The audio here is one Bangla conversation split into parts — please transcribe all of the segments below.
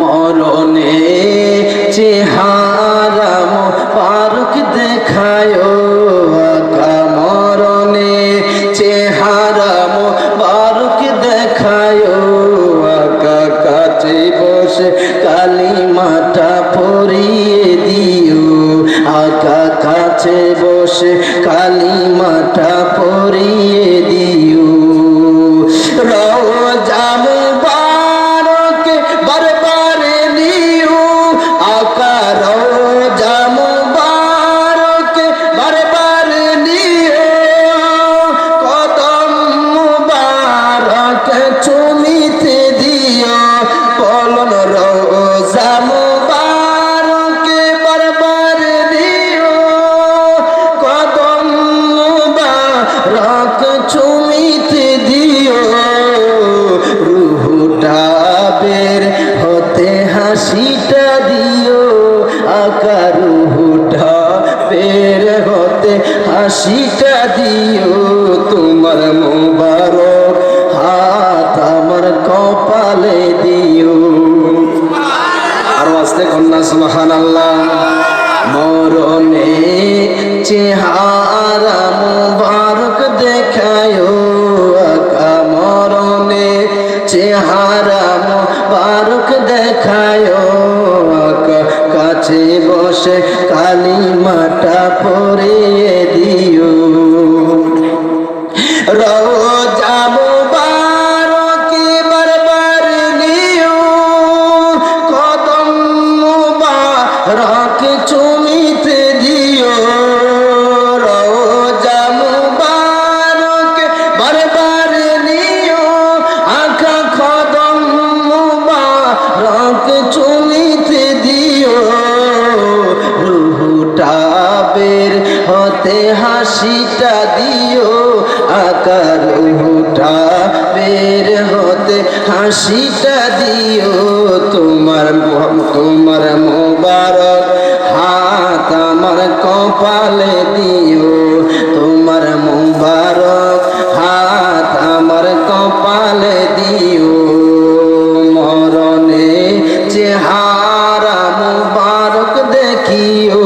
মরণে চেহারা পারুক দেখায় মরণে চেহারা কাছে পরিয়ে দিও। আকা কাছে বসে কালী মাটা পরিয়ে হাসিটা দিও তোমার মোবার হাত আমার কপালে দিও। আর আসতে কন্যা সুহান আল্লাহ মরণে চেহারা মুবারক। কাছে বসে কালিমাটা পরিয়ে দিও। রোজা মুবারক বারবার হাসিটা দিও, আকার রুহুটা বের হতে হাসিটা দিও। তোমার তোমার মোবারক হাত আমার কপালে দিও। তোমার মোবারক হাত আমার কপালে দিও। মরণে চেহারা মুবারক দেখিও।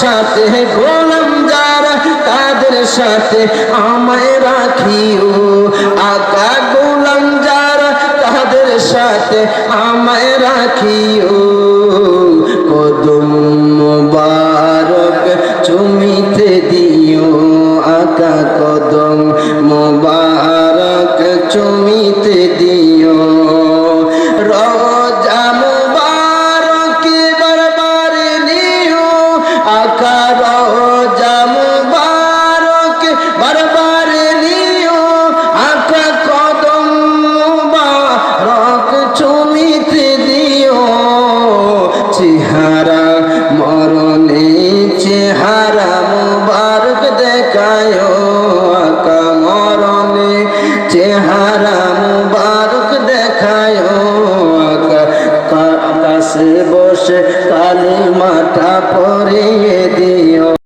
সাথে গোলাম যারা, তাদের সাথে আমায় রাখিও। আকা গোলাম যারা, তাদের সাথে আমায় রাখিও। কদম মোবারক চুমিতে দিও। আকা কদম মোবারক চুমিতে দিও। মরণে চেহারা মুবারক দেখায় আকাশে বসে কালী মাথা পরিয়ে দি